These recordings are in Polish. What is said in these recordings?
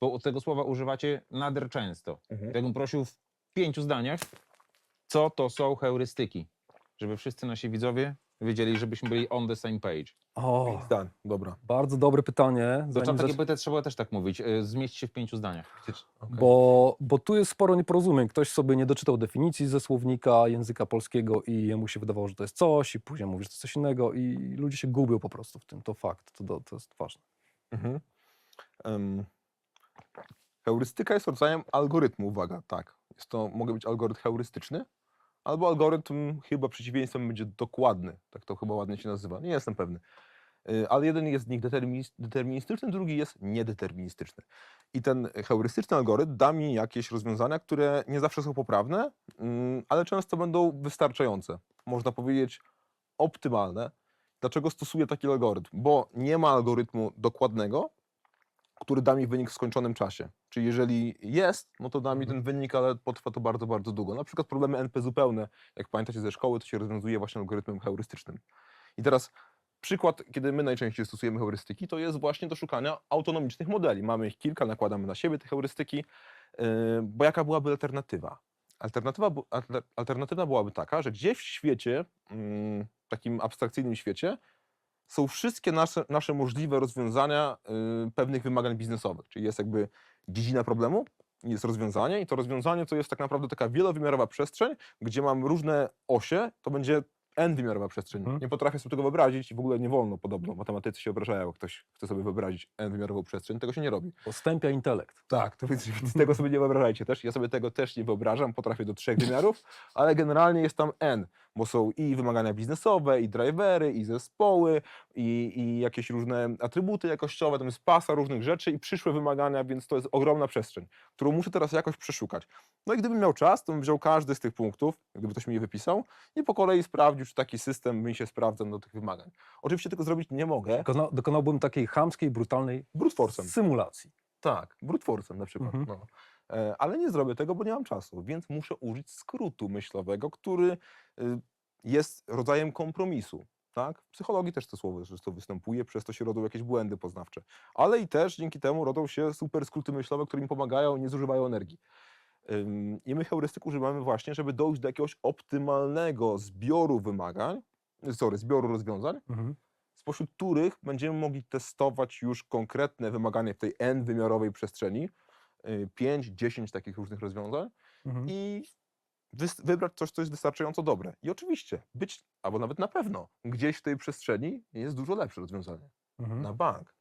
bo tego słowa używacie nader często. Mhm. Ja bym prosił w pięciu zdaniach, co to są heurystyki, żeby wszyscy nasi widzowie wiedzieli, żebyśmy byli on the same page. O, Zdań, dobra. bardzo dobre pytanie. To zanim takie zac- pytać trzeba też tak mówić. y, Zmieść się w pięciu zdaniach. Okej. Bo, bo tu jest sporo nieporozumień. Ktoś sobie nie doczytał definicji ze słownika języka polskiego i jemu się wydawało, że to jest coś, i później mówi, że to jest coś innego, i ludzie się gubią po prostu w tym. To fakt, to, to, to jest ważne. Mhm. Em, heurystyka jest rodzajem algorytmu, uwaga, tak. Jest to, mogę być algorytm heurystyczny, albo algorytm chyba przeciwieństwem będzie dokładny, tak to chyba ładnie się nazywa, nie jestem pewny. Y, Ale jeden jest z nich determinis- deterministyczny, drugi jest niedeterministyczny. I ten heurystyczny algorytm da mi jakieś rozwiązania, które nie zawsze są poprawne, mm, ale często będą wystarczające. Można powiedzieć optymalne. Dlaczego stosuję taki algorytm? Bo nie ma algorytmu dokładnego, który da mi wynik w skończonym czasie. Czyli jeżeli jest, no to da mi ten wynik, ale potrwa to bardzo, bardzo długo. Na przykład problemy NP zupełne, jak pamiętacie ze szkoły, to się rozwiązuje właśnie algorytmem heurystycznym. I teraz przykład, kiedy my najczęściej stosujemy heurystyki, to jest właśnie do szukania autonomicznych modeli. Mamy ich kilka, nakładamy na siebie te heurystyki, yy, bo jaka byłaby alternatywa? Alternatywa, alternatywa byłaby taka, że gdzieś w świecie, mm, takim abstrakcyjnym świecie, są wszystkie nasze, nasze możliwe rozwiązania y, pewnych wymagań biznesowych. Czyli jest jakby dziedzina problemu, jest rozwiązanie i to rozwiązanie to jest tak naprawdę taka wielowymiarowa przestrzeń, gdzie mam różne osie, to będzie n-wymiarowa przestrzeń. Mhm. Nie potrafię sobie tego wyobrazić i w ogóle nie wolno podobno. Matematycy się obrażają, jak ktoś chce sobie wyobrazić n-wymiarową przestrzeń. Tego się nie robi. Postępia intelekt. Tak, to więc tego sobie nie wyobrażajcie też. Ja sobie tego też nie wyobrażam, potrafię do trzech wymiarów, ale generalnie jest tam N, bo są i wymagania biznesowe, i drivery, i zespoły, i, i jakieś różne atrybuty jakościowe, tam jest pasa różnych rzeczy i przyszłe wymagania, więc to jest ogromna przestrzeń, którą muszę teraz jakoś przeszukać. No i gdybym miał czas, to bym wziął każdy z tych punktów, gdyby ktoś mi je wypisał i po kolei sprawdził, czy taki system mi się sprawdza do tych wymagań. Oczywiście tego zrobić nie mogę, Dokona, dokonałbym takiej chamskiej, brutalnej brute force'em. symulacji. Tak, brute force'em na przykład. Mhm. No. E, Ale nie zrobię tego, bo nie mam czasu, więc muszę użyć skrótu myślowego, który y, jest rodzajem kompromisu. Tak? W psychologii też to słowo zresztą występuje, przez to się rodzą jakieś błędy poznawcze. Ale i też dzięki temu rodzą się super skróty myślowe, które mi pomagają nie zużywają energii. I my heurystyk używamy właśnie, żeby dojść do jakiegoś optymalnego zbioru wymagań, sorry, zbioru rozwiązań, Mhm. spośród których będziemy mogli testować już konkretne wymagania w tej n-wymiarowej przestrzeni, 5-10 takich różnych rozwiązań Mhm. i wybrać coś, co jest wystarczająco dobre. I oczywiście być, albo nawet na pewno, gdzieś w tej przestrzeni jest dużo lepsze rozwiązanie. Mhm. Na bank.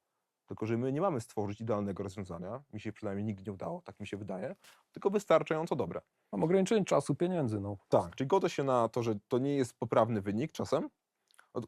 Tylko, że my nie mamy stworzyć idealnego rozwiązania, mi się przynajmniej nigdy nie udało, tak mi się wydaje, tylko wystarczająco dobre. Mam ograniczenie czasu, pieniędzy. No. Tak, czyli godzę się na to, że to nie jest poprawny wynik czasem.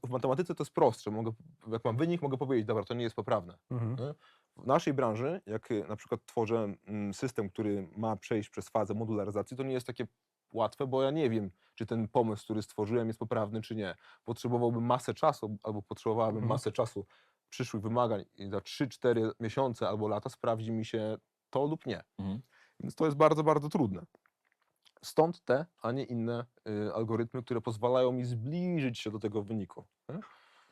W matematyce to jest prostsze. Mogę, jak mam wynik, mogę powiedzieć, dobra, to nie jest poprawne. Mhm. W naszej branży, jak y, na przykład tworzę mm, system, który ma przejść przez fazę modularyzacji, to nie jest takie łatwe, bo ja nie wiem, czy ten pomysł, który stworzyłem, jest poprawny, czy nie. Potrzebowałbym masę czasu, albo potrzebowałabym Mhm. masę czasu przyszłych wymagań i za 3-4 miesiące albo lata sprawdzi mi się to lub nie. Mhm. Więc to jest bardzo, bardzo trudne. Stąd te, a nie inne y, algorytmy, które pozwalają mi zbliżyć się do tego wyniku. nie?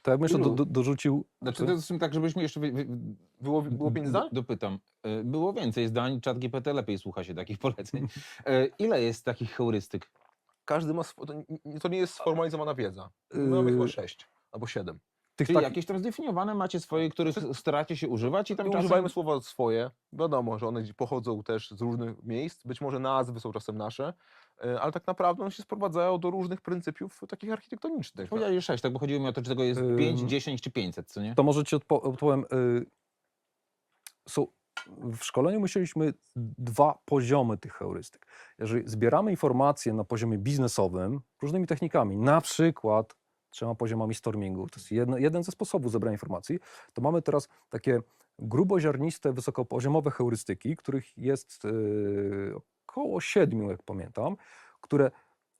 To ja bym jeszcze do, do, dorzucił. Znaczy, to jest tak, żebyśmy jeszcze... wy- wy- Było, było pięć zdań? do- Dopytam. Y, Było więcej zdań, czat GPT lepiej słucha się takich poleceń. Y, Ile jest takich heurystyk? Każdy ma, to, nie- jest sformalizowana wiedza. My mamy chyba Yy, sześć albo siedem. Tych Czyli tak, jakieś tam zdefiniowane macie swoje, których staracie się używać i tam czasem... używajmy słowa swoje. Wiadomo, że one pochodzą też z różnych miejsc. Być może nazwy są czasem nasze, y, ale tak naprawdę one się sprowadzają do różnych pryncypiów takich architektonicznych. no. Powiedziałeś 6, tak? Bo chodziło mi o to, czy tego jest Ym. 5, 10 czy 500, co nie? To może ci odpo- odpowiem. Y, są, w szkoleniu musieliśmy dwa poziomy tych heurystyk. Jeżeli zbieramy informacje na poziomie biznesowym różnymi technikami, na przykład trzema poziomami stormingu, to jest jedno, jeden ze sposobów zebrania informacji, to mamy teraz takie gruboziarniste, wysokopoziomowe heurystyki, których jest y, około siedmiu, jak pamiętam, które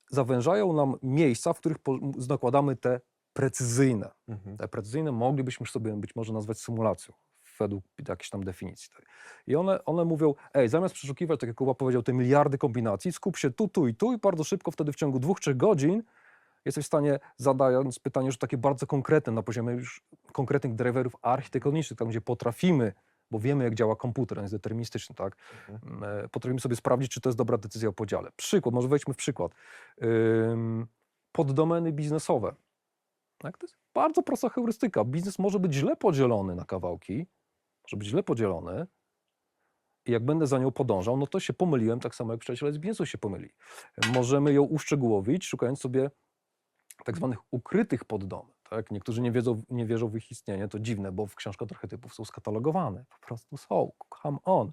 zawężają nam miejsca, w których nakładamy te precyzyjne Mhm. te precyzyjne moglibyśmy sobie być może nazwać symulacją według jakiejś tam definicji. I one, one mówią, ej, zamiast przeszukiwać, tak jak Kuba powiedział, te miliardy kombinacji, skup się tu, tu i tu i bardzo szybko wtedy w ciągu dwóch, trzech godzin jesteś w stanie, zadając pytanie już takie bardzo konkretne, na poziomie już konkretnych driverów architektonicznych, tam gdzie potrafimy bo wiemy, jak działa komputer, on jest deterministyczny, tak? Mhm. E, Potrafimy sobie sprawdzić, czy to jest dobra decyzja o podziale. Przykład, może wejdźmy w przykład. Ym, Poddomeny biznesowe. Tak? To jest bardzo prosta heurystyka. Biznes może być źle podzielony na kawałki, może być źle podzielony. I jak będę za nią podążał, no to się pomyliłem, tak samo jak przyjaciele z biznesu się pomyli. Możemy ją uszczegółowić, szukając sobie tak zwanych ukrytych poddomen. Tak? Niektórzy nie, wiedzą, nie wierzą w ich istnienie, to dziwne, bo w książkach trochę typów są skatalogowane. Po prostu są. Come on.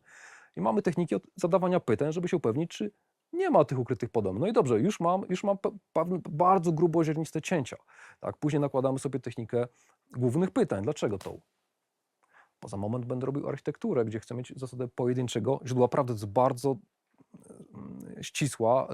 I mamy techniki od zadawania pytań, żeby się upewnić, czy nie ma tych ukrytych poddomen. No i dobrze, już mam, już mam bardzo grubozierniste cięcia. Tak? Później nakładamy sobie technikę głównych pytań. Dlaczego tą? Bo za moment będę robił architekturę, gdzie chcę mieć zasadę pojedynczego źródła prawdy. To jest bardzo mm, ścisła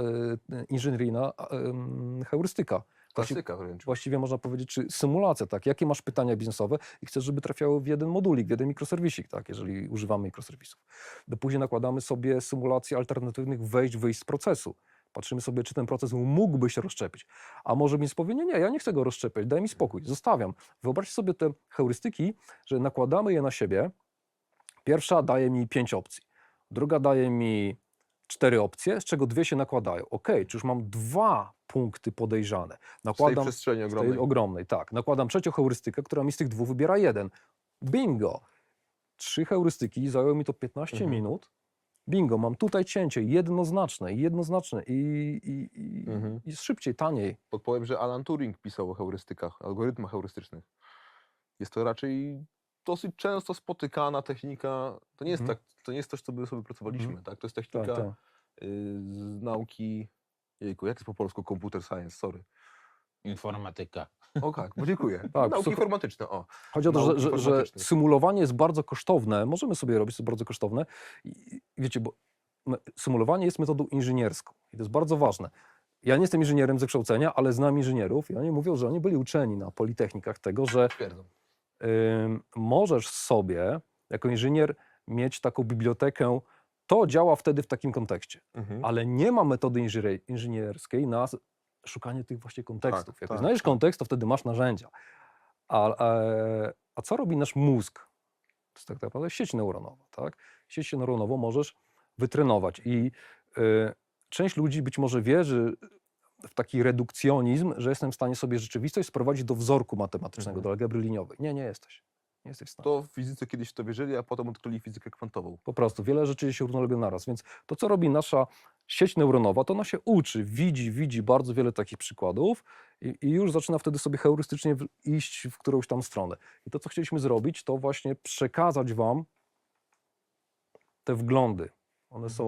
y, inżynieryjna y, ym, heurystyka. Klasyka wręcz. Właściwie można powiedzieć, czy symulacja, tak? Jakie masz pytania biznesowe i chcesz, żeby trafiały w jeden modulik, w jeden mikroserwisik, tak? Jeżeli używamy mikroserwisów. Do później nakładamy sobie symulację alternatywnych wejść, wyjść z procesu. Patrzymy sobie, czy ten proces mógłby się rozszczepić. A może mi powie, nie, nie, ja nie chcę go rozszczepiać, daj mi spokój, zostawiam. Wyobraźcie sobie te heurystyki, że nakładamy je na siebie. Pierwsza daje mi pięć opcji, druga daje mi cztery opcje, z czego dwie się nakładają. Ok, czy już mam dwa punkty podejrzane. Z tej Nakładam przestrzeni z tej ogromnej. ogromnej, tak. Nakładam trzecią heurystykę, która mi z tych dwóch wybiera jeden. Bingo! Trzy heurystyki, zajęło mi to 15 Mhm. minut. Bingo, mam tutaj cięcie jednoznaczne, jednoznaczne i, i, i, Mhm. i szybciej, taniej. Podpowiem, że Alan Turing pisał o heurystykach, algorytmach heurystycznych. Jest to raczej dosyć często spotykana technika. To nie jest, Mhm. tak, to nie jest coś, co by sobie pracowaliśmy. Tak? To jest Tak, technika tak. y, z nauki. Jejku, jak jest po polsku computer science? Sorry. Informatyka. O tak, bo dziękuję. Tak, nauki informatyczne. O. Chodzi o to, że, że, że informatycznych. symulowanie jest bardzo kosztowne. Możemy sobie robić, to jest bardzo kosztowne. I, i wiecie, bo me- symulowanie jest metodą inżynierską i to jest bardzo ważne. Ja nie jestem inżynierem ze kształcenia, ale znam inżynierów i oni mówią, że oni byli uczeni na politechnikach tego, że Twierdzą. Możesz sobie jako inżynier mieć taką bibliotekę, to działa wtedy w takim kontekście, Mhm. ale nie ma metody inżynier- inżynierskiej na szukanie tych właśnie kontekstów. Jak tak, znajdziesz tak. kontekst, to wtedy masz narzędzia. A, a, a co robi nasz mózg? To jest tak naprawdę sieć neuronowa. Tak? Sieć neuronową możesz wytrenować i y, część ludzi być może wierzy w taki redukcjonizm, że jestem w stanie sobie rzeczywistość sprowadzić do wzorku matematycznego, Mhm. do algebry liniowej. Nie, nie jesteś. Nie jesteś w stanie. To w fizyce kiedyś w to wierzyli, a potem odkryli fizykę kwantową. Po prostu wiele rzeczy się równolegle naraz. Więc to, co robi nasza sieć neuronowa, to ona się uczy, widzi, widzi bardzo wiele takich przykładów i, i już zaczyna wtedy sobie heurystycznie w, iść w którąś tam stronę. I to, co chcieliśmy zrobić, to właśnie przekazać Wam te wglądy. One są,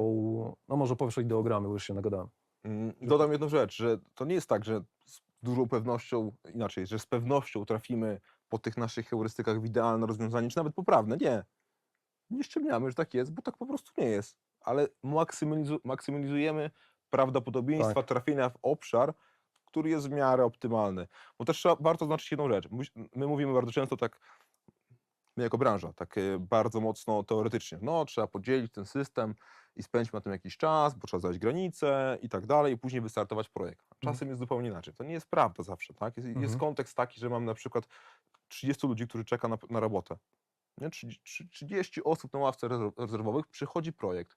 no może powiesz o ideogramie, bo już się nagadałem. Mm, Dodam jedną rzecz, że to nie jest tak, że z dużą pewnością, inaczej, że z pewnością trafimy po tych naszych heurystykach w idealne rozwiązanie, czy nawet poprawne. Nie. Nie ściemniamy, że tak jest, bo tak po prostu nie jest. Ale maksymalizu maksymalizujemy prawdopodobieństwa Tak. trafienia w obszar, który jest w miarę optymalny. Bo też trzeba warto zaznaczyć jedną rzecz. My, my mówimy bardzo często tak, my jako branża, tak e, bardzo mocno teoretycznie. No, trzeba podzielić ten system i spędźmy na tym jakiś czas, bo trzeba zadać granice i tak dalej, i później wystartować projekt. Czasem jest zupełnie inaczej. To nie jest prawda zawsze, tak? Jest, jest Mhm. kontekst taki, że mam na przykład 30 ludzi, którzy czeka na, na robotę. Nie? 30, 30 osób na ławce rezerw- rezerwowych, przychodzi projekt.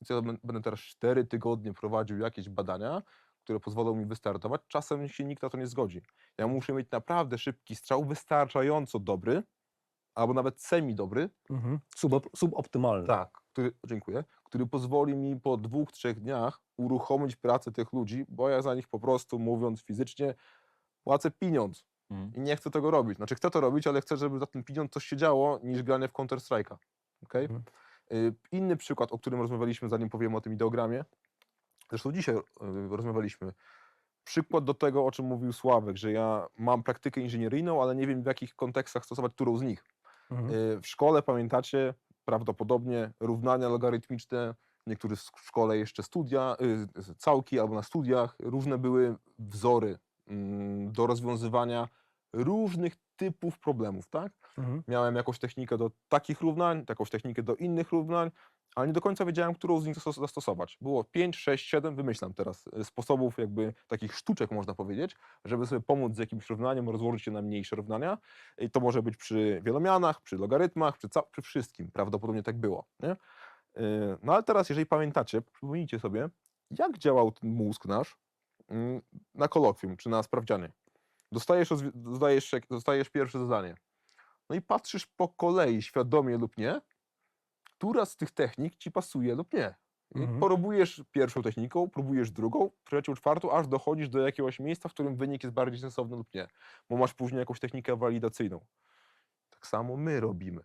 Więc ja bę- będę teraz 4 tygodnie prowadził jakieś badania, które pozwolą mi wystartować. Czasem się nikt na to nie zgodzi. Ja muszę mieć naprawdę szybki strzał, wystarczająco dobry, albo nawet semi dobry, Mhm. Subop, suboptymalny. tak, który, dziękuję, który pozwoli mi po dwóch, trzech dniach uruchomić pracę tych ludzi, bo ja za nich po prostu, mówiąc fizycznie, płacę pieniądz Mhm. i nie chcę tego robić. Znaczy chcę to robić, ale chcę, żeby za ten pieniądz coś się działo, niż granie w Counter-Strike'a. Okay? Mhm. Y, Inny przykład, o którym rozmawialiśmy, zanim powiem o tym ideogramie, zresztą dzisiaj y, rozmawialiśmy, przykład do tego, o czym mówił Sławek, że ja mam praktykę inżynieryjną, ale nie wiem w jakich kontekstach stosować którą z nich. Mhm. Y, W szkole pamiętacie prawdopodobnie równania logarytmiczne, niektórzy w szkole jeszcze studia, y, całki albo na studiach, różne były wzory mm, do rozwiązywania różnych typów problemów, tak? Mhm. Miałem jakąś technikę do takich równań, jakąś technikę do innych równań, ale nie do końca wiedziałem, którą z nich zastos- zastosować. Było 5, 6, 7, wymyślam teraz, y, sposobów jakby takich sztuczek można powiedzieć, żeby sobie pomóc z jakimś równaniem, rozłożyć je na mniejsze równania. I to może być przy wielomianach, przy logarytmach, przy, przy wszystkim. Prawdopodobnie tak było. Nie? Y, No ale teraz, jeżeli pamiętacie, przypomnijcie sobie, jak działał ten mózg nasz mm, na kolokwium czy na sprawdzianie. Dostajesz, dostajesz, dostajesz pierwsze zadanie. No i patrzysz po kolei, świadomie lub nie, która z tych technik ci pasuje lub nie. I Mhm. Porobujesz pierwszą techniką, próbujesz drugą, trzecią, czwartą, aż dochodzisz do jakiegoś miejsca, w którym wynik jest bardziej sensowny lub nie. Bo masz później jakąś technikę walidacyjną. Tak samo my robimy.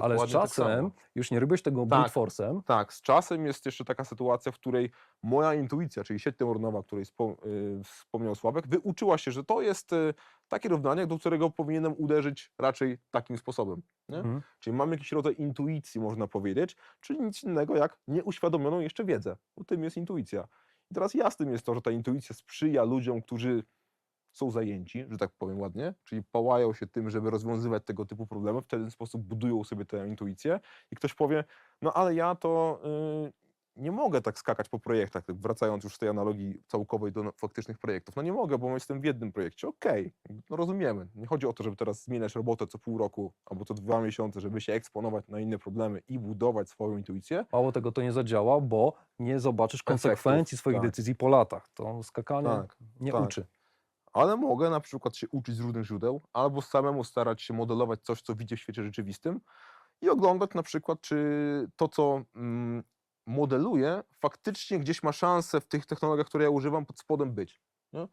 Ale z Dokładnie tak czasem już nie robisz tego Tak. brute force'em, Tak, z czasem jest jeszcze taka sytuacja, w której moja intuicja, czyli sieć neuronowa, o której y, wspomniał Sławek, wyuczyła się, że to jest y, takie równanie, do którego powinienem uderzyć raczej takim sposobem. Mhm. Czyli mam jakiś rodzaj intuicji, można powiedzieć, czyli nic innego jak nieuświadomioną jeszcze wiedzę. Bo tym jest intuicja. I teraz jasnym jest to, że ta intuicja sprzyja ludziom, którzy są zajęci, że tak powiem ładnie, czyli pałają się tym, żeby rozwiązywać tego typu problemy, w ten sposób budują sobie tę intuicję i ktoś powie, no ale ja to y, nie mogę tak skakać po projektach, wracając już z tej analogii całkowej do no- faktycznych projektów. No nie mogę, bo jestem w jednym projekcie. Okej, no rozumiemy. Nie chodzi o to, żeby teraz zmieniać robotę co pół roku albo co dwa miesiące, żeby się eksponować na inne problemy i budować swoją intuicję. mało tego to nie zadziała, bo nie zobaczysz Efektów, konsekwencji swoich tak. decyzji po latach. To skakanie Tak, nie tak. uczy. Ale mogę na przykład się uczyć z różnych źródeł, albo samemu starać się modelować coś, co widzę w świecie rzeczywistym i oglądać na przykład, czy to, co mm, modeluję, faktycznie gdzieś ma szansę w tych technologiach, które ja używam, pod spodem być. Nie?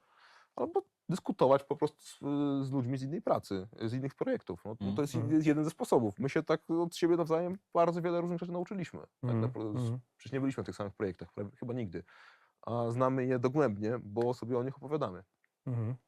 Albo dyskutować po prostu z, z ludźmi z innej pracy, z innych projektów. No, no to jest jed- jeden ze sposobów. My się tak od siebie nawzajem bardzo wiele różnych rzeczy nauczyliśmy. Tak Mhm, naprawdę, mhm. Przecież nie byliśmy w tych samych projektach, chyba nigdy. A znamy je dogłębnie, bo sobie o nich opowiadamy. Mhm.